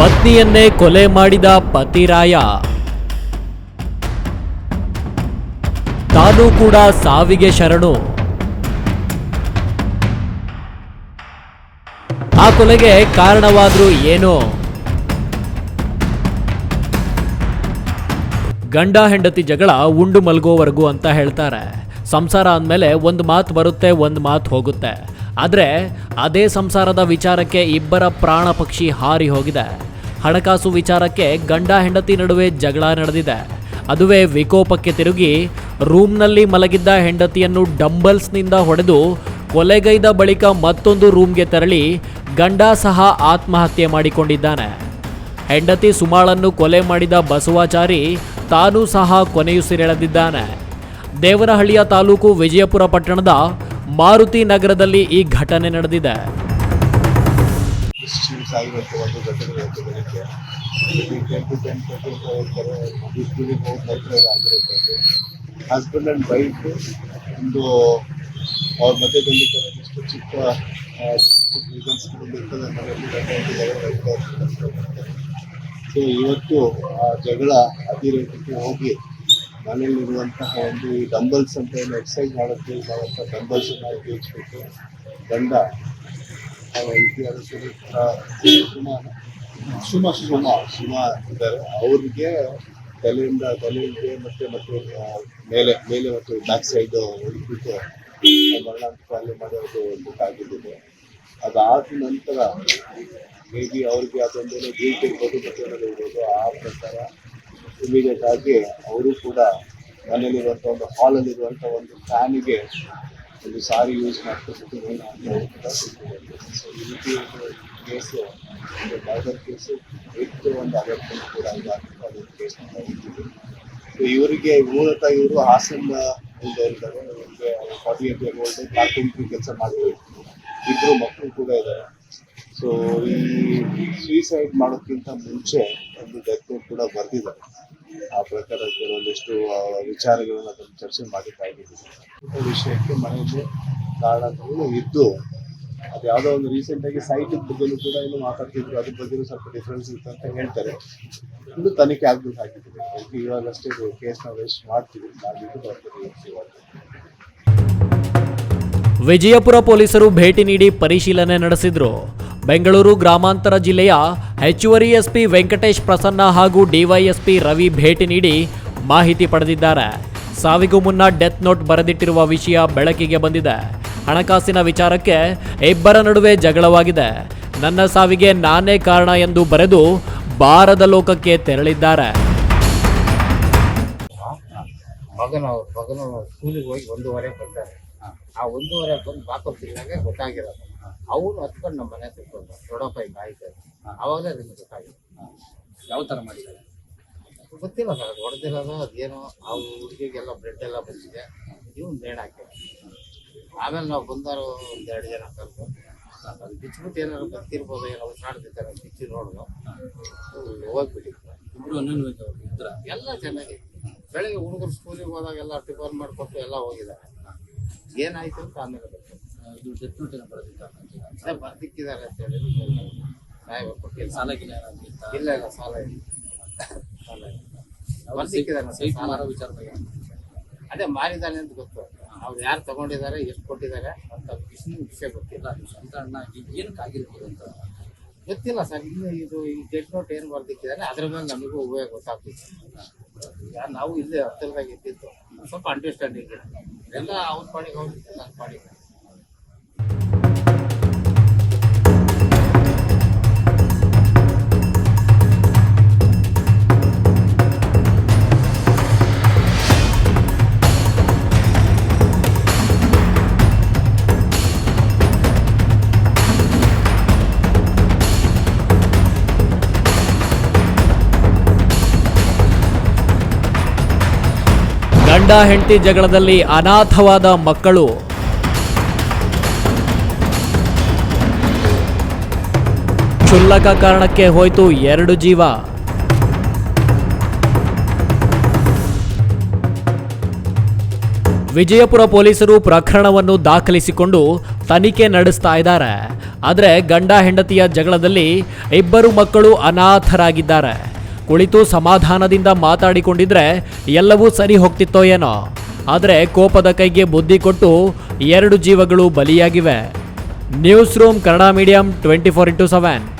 ಪತ್ನಿಯನ್ನೇ ಕೊಲೆ ಮಾಡಿದ ಪತಿರಾಯ. ತಾನೂ ಕೂಡ ಸಾವಿಗೆ ಶರಣು. ಆ ಕೊಲೆಗೆ ಕಾರಣವಾದರೂ ಏನು? ಗಂಡ ಹೆಂಡತಿ ಜಗಳ ಉಂಡು ಮಲಗೋವರೆಗೂ ಅಂತ ಹೇಳ್ತಾರೆ. ಸಂಸಾರ ಅಂದಮೇಲೆ ಒಂದು ಮಾತು ಬರುತ್ತೆ, ಒಂದು ಮಾತು ಹೋಗುತ್ತೆ. ಆದರೆ ಅದೇ ಸಂಸಾರದ ವಿಚಾರಕ್ಕೆ ಇಬ್ಬರ ಪ್ರಾಣ ಪಕ್ಷಿ ಹಾರಿ ಹೋಗಿದೆ. ಹಣಕಾಸು ವಿಚಾರಕ್ಕೆ ಗಂಡ ಹೆಂಡತಿ ನಡುವೆ ಜಗಳ ನಡೆದಿದೆ. ಅದುವೇ ವಿಕೋಪಕ್ಕೆ ತಿರುಗಿ ರೂಮ್ನಲ್ಲಿ ಮಲಗಿದ್ದ ಹೆಂಡತಿಯನ್ನು ಡಂಬಲ್ಸ್ನಿಂದ ಹೊಡೆದು ಕೊಲೆಗೈದ ಬಳಿಕ ಮತ್ತೊಂದು ರೂಮ್ಗೆ ತೆರಳಿ ಗಂಡ ಸಹ ಆತ್ಮಹತ್ಯೆ ಮಾಡಿಕೊಂಡಿದ್ದಾನೆ. ಹೆಂಡತಿ ಸುಮಾಳನ್ನು ಕೊಲೆ ಮಾಡಿದ ಬಸವಾಚಾರಿ ತಾನೂ ಸಹ ಕೊನೆಯುಸಿರೆಳೆದಿದ್ದಾನೆ ದೇವನಹಳ್ಳಿಯ ತಾಲೂಕು ವಿಜಯಪುರ ಪಟ್ಟಣದ ಮಾರುತಿ ನಗರದಲ್ಲಿ ಈ ಘಟನೆ ನಡೆದಿದೆ. ಆಗಿರುತ್ತೆ ಒಂದು ಘಟನೆ ಇವತ್ತು ಬೆಳಿಗ್ಗೆ ಟೆನ್ ಟು ಟೆನ್ ಪರ್ಸೆಂಟ್ ಹೋಗ್ತಾರೆ ಸ್ಕೂಲಿಗೆ ಹೋಗಿ ಆಗಿರುತ್ತೆ ಹಸ್ಬೆಂಡ್ ಆ್ಯಂಡ್ ವೈಫ್ ಒಂದು ಅವ್ರ ಮಧ್ಯದಲ್ಲಿ ಕೆಲವೊಂದಿಷ್ಟು ಚಿಕ್ಕ ಇರ್ತದೆ ಸೊ ಇವತ್ತು, ಆ, ಜಗಳ ಅತಿರೇಕಕ್ಕೆ ಹೋಗಿ ಮನೆಯಲ್ಲಿರುವಂತಹ ಒಂದು ಡಂಬಲ್ಸ್ ಅಂತ ಏನು ಎಕ್ಸಸೈಸ್ ಯೂಸ್ ಮಾಡುವಂಥ ಡಂಬಲ್ಸನ್ನು ಉಪಯೋಗಿಸ್ಬಿಟ್ಟು ಗಂಡ ಇತಿಹಾಸ ಸುಮಾ ಸುಮ ಸುಮ ಸುಮ ಇದ್ದಾರೆ ಅವ್ರಿಗೆ ತಲೆಯಿಂದ ತಲೆಗೆ ಮತ್ತೆ ಮತ್ತೆ ಮೇಲೆ ಮೇಲೆ ಮತ್ತು ಬ್ಯಾಕ್ ಸೈಡ್ ಬಿಟ್ಟು ಮರಣಾಂತಿಕ ಮಾಡೋದು ಮಾಡಿ ಅವ್ರದ್ದು ಬುಕ್ ಆಗಿದ್ದಿದೆ ಅದಾದ ನಂತರ ಮೇ ಬಿ ಅವ್ರಿಗೆ ಅದೊಂದೇನೋ ಗೀಟ್ ಇರ್ಬೋದು ಮತ್ತೆ ಇರ್ಬೋದು ಆ ಪ್ರಕಾರ ಇಮಿಡಿಯೇಟ್ ಆಗಿ ಅವರು ಕೂಡ ಮನೇಲಿರುವಂಥ ಒಂದು ಹಾಲಲ್ಲಿರುವಂಥ ಒಂದು ಫ್ಯಾನಿಗೆ ಒಂದು ಸಾರಿ ಯೂಸ್ ಮಾಡ್ಕೊಂಡು ಸೊ ಈ ರೀತಿ ಒಂದು ಕೇಸು ಒಂದು ಒಂದು ಕೂಡ ಸೊ ಇವರಿಗೆ ಮೂಲತಃ ಇವರು ಹಾಸನ ಓಲ್ಡ್ ಕಾರ್ಪೆಂಟ್ರಿ ಕೆಲಸ ಮಾಡಿದ್ರು ಇಬ್ಬರು ಮಕ್ಕಳು ಕೂಡ ಇದ್ದಾರೆ. ಸೊ ಈ ಸೂಸೈಡ್ ಮಾಡೋಕ್ಕಿಂತ ಮುಂಚೆ ಒಂದು ಡೆತ್ ಕೂಡ ಬರೆದಿದ್ದಾರೆ. ಆ ಪ್ರಕಾರ ಕೆಲವೊಂದಿಷ್ಟು ವಿಚಾರಗಳನ್ನು ಅದನ್ನು ಚರ್ಚೆ ಮಾಡಿದ್ದಾಗಿದೆ ಇದ್ದೀವಿ ವಿಷಯಕ್ಕೆ ಮನೆಯಲ್ಲಿ ಕಾರಣಗಳು ಇದ್ದು, ಅದು ಯಾವುದೋ ಒಂದು ರೀಸೆಂಟ್ ಆಗಿ ಸೈಟ್ ಬಗ್ಗೆನೂ ಕೂಡ ಏನು ಮಾತಾಡ್ತಿದ್ರು. ಅದ್ರ ಬಗ್ಗೆನೂ ಸ್ವಲ್ಪ ಡಿಫ್ರೆನ್ಸ್ ಇತ್ತು ಅಂತ ಹೇಳ್ತಾರೆ. ಇದು ತನಿಖೆ ಅದಕ್ಕೆ ಇವಾಗಷ್ಟೇ ಕೇಸ್ನ ವೇಸ್ಟ್ ಮಾಡ್ತೀವಿ. ಮಾಡಿಬಿಟ್ಟು ಬರ್ತೀವಿ. ವಿಜಯಪುರ ಪೊಲೀಸರು ಭೇಟಿ ನೀಡಿ ಪರಿಶೀಲನೆ ನಡೆಸಿದ್ರು. ಬೆಂಗಳೂರು ಗ್ರಾಮಾಂತರ ಜಿಲ್ಲೆಯ ಹೆಚ್ಚುವರಿ ಎಸ್ಪಿ ವೆಂಕಟೇಶ್ ಪ್ರಸನ್ನ ಹಾಗೂ ಡಿವೈಎಸ್ಪಿ ರವಿ ಭೇಟಿ ನೀಡಿ ಮಾಹಿತಿ ಪಡೆದಿದ್ದಾರೆ. ಸಾವಿಗೂ ಮುನ್ನ ಡೆತ್ ನೋಟ್ ಬರೆದಿಟ್ಟಿರುವ ವಿಷಯ ಬೆಳಕಿಗೆ ಬಂದಿದೆ. ಹಣಕಾಸಿನ ವಿಚಾರಕ್ಕೆ ಇಬ್ಬರ ನಡುವೆ ಜಗಳವಾಗಿದೆ. ನನ್ನ ಸಾವಿಗೆ ನಾನೇ ಕಾರಣ ಎಂದು ಬರೆದು ಬಾರದ ಲೋಕಕ್ಕೆ ತೆರಳಿದ್ದಾರೆ. ಮಗನ ಮಗನವ್ರು ಸ್ಕೂಲಿಗೆ ಹೋಗಿ ಒಂದೂವರೆ ಬರ್ತಾರೆ ಆ ಒಂದೂವರೆ ಬಂದು ಬಾಕೋತಿರುವಾಗ ಗೊತ್ತಾಗಿರೋದು. ಅವನು ಹತ್ಕೊಂಡು ನಮ್ಮ ಮನೆ ಹತ್ರ ದೊಡ್ಡಪ್ಪ ಹಿಂಗೆ ಆಯ್ತು. ಅವಾಗಲೇ ಅದನ್ನ ಗೊತ್ತಾಗಿದೆ ಯಾವ ಥರ ಮಾಡಿದ್ದಾರೆ? ಗೊತ್ತಿಲ್ಲ ಸರ್ ಅದು ಹೊಡೆದಿರೋದು ಅದೇನೋ ಆ ಹುಡುಗಿಗೆಲ್ಲ ಬ್ರೆಡ್ ಎಲ್ಲ ಬಂದಿದೆ. ಇವ್ನು ಬೇಡ ಹಾಕಿದೆ ಆಮೇಲೆ ನಾವು ಬಂದಾರು ಒಂದು ಎರಡು ಜನ ಕರೆದು. ಅದು ಬಿಚ್ಚಿಬಿಟ್ಟು ಏನಾದ್ರು ಬರ್ತಿರ್ಬೋದು ಏನೋ ಉಸಿರಾಡ್ತಿದ್ದಾರೆ ಬಿಚ್ಚಿ ನೋಡೋದು. ಹೋಗ್ಬಿಟ್ಟಿತ್ತು ಇಬ್ಬರು ಇದ್ರ? ಎಲ್ಲ ಚೆನ್ನಾಗಿ. ಬೆಳಗ್ಗೆ ಹುಡುಗರು ಸ್ಕೂಲಿಗೆ ಹೋದಾಗ ಎಲ್ಲ ಟಿಫನ್ ಮಾಡಿಕೊಟ್ಟು ಎಲ್ಲ ಹೋಗಿದ್ದಾರೆ. ಏನಾಯ್ತು ಅಂತ ಆಮೇಲೆ ಗೊತ್ತು ಇದು ಡೆತ್ ನೋಟ್ ಏನೋ ಬರೆದಿದ್ದ ಅದೇ ಬರ್ದಿಕ್ಕಿದ್ದಾರೆ ಅಂತ ಹೇಳಿ. ಸಾಹೇಬ ಕೊಟ್ಟಿಲ್ಲ ಸಾಲ ಗಿಲ ಏನಾದ್ರು ಇಲ್ಲ ಇಲ್ಲ ಸಾಲ ಇಲ್ಲ. ಸಾಲ ಇಲ್ಲ. ಬರ್ದಿಕ್ಕಿದ್ದಾರೆ ಸೈಟ್-. ಮಾರೋ ವಿಚಾರ ಅದೇ ಮಾರಿದ್ದಾನೆ ಅಂತ ಗೊತ್ತು. ಅವ್ರು ಯಾರು ತಗೊಂಡಿದ್ದಾರೆ ಎಷ್ಟು ಕೊಟ್ಟಿದ್ದಾರೆ ಅಂತ ವಿಷಯ ವಿಷಯ ಗೊತ್ತಿಲ್ಲ. ಸ್ವಂತ ಅಣ್ಣ ಏನಕ್ಕೆ ಆಗಿರ್ಬೋದು ಅಂತ. ಗೊತ್ತಿಲ್ಲ ಸರ್. ಇನ್ನು ಇದು ಈ ಡೆಡ್ ನೋಟ್ ಏನು ಬರ್ದಿಕ್ಕಿದ್ದಾರೆ ಅದ್ರ ಮೇಲೆ ನಮಗೂ ಉಪಯೋಗ ಗೊತ್ತಾಗ್ತಿತ್ತು ನಾವು ಇಲ್ಲೇ ಹತ್ತಿರದಾಗ ಇದ್ದಿತ್ತು ಸ್ವಲ್ಪ ಅಂಡರ್ಸ್ಟ್ಯಾಂಡಿಂಗ್ ಎಲ್ಲ ಅವ್ರ ಪಾಡಿಗೆ ಹೋಗಿ ನನ್ನ ಪಾಡಿಗೆ. ಗಂಡ ಹೆಂಡತಿ ಜಗಳದಲ್ಲಿ ಅನಾಥವಾದ ಮಕ್ಕಳು. ಕ್ಷುಲ್ಲಕ ಕಾರಣಕ್ಕೆ ಹೋಯ್ತು ಎರಡು ಜೀವ. ವಿಜಯಪುರ ಪೊಲೀಸರು ಪ್ರಕರಣವನ್ನು ದಾಖಲಿಸಿಕೊಂಡು ತನಿಖೆ ನಡೆಸ್ತಾ ಇದ್ದಾರೆ. ಆದರೆ ಗಂಡ ಹೆಂಡತಿಯ ಜಗಳದಲ್ಲಿ ಇಬ್ಬರು ಮಕ್ಕಳು ಅನಾಥರಾಗಿದ್ದಾರೆ. ಕುಳಿತು ಸಮಾಧಾನದಿಂದ ಮಾತಾಡಿಕೊಂಡಿದ್ರೆ ಎಲ್ಲವೂ ಸರಿ ಹೋಗ್ತಿತ್ತೋ ಏನೋ. ಆದರೆ ಕೋಪದ ಕೈಗೆ ಬುದ್ಧಿ ಕೊಟ್ಟು ಎರಡು ಜೀವಗಳು ಬಲಿಯಾಗಿವೆ. News room Kannada medium twenty four into seven.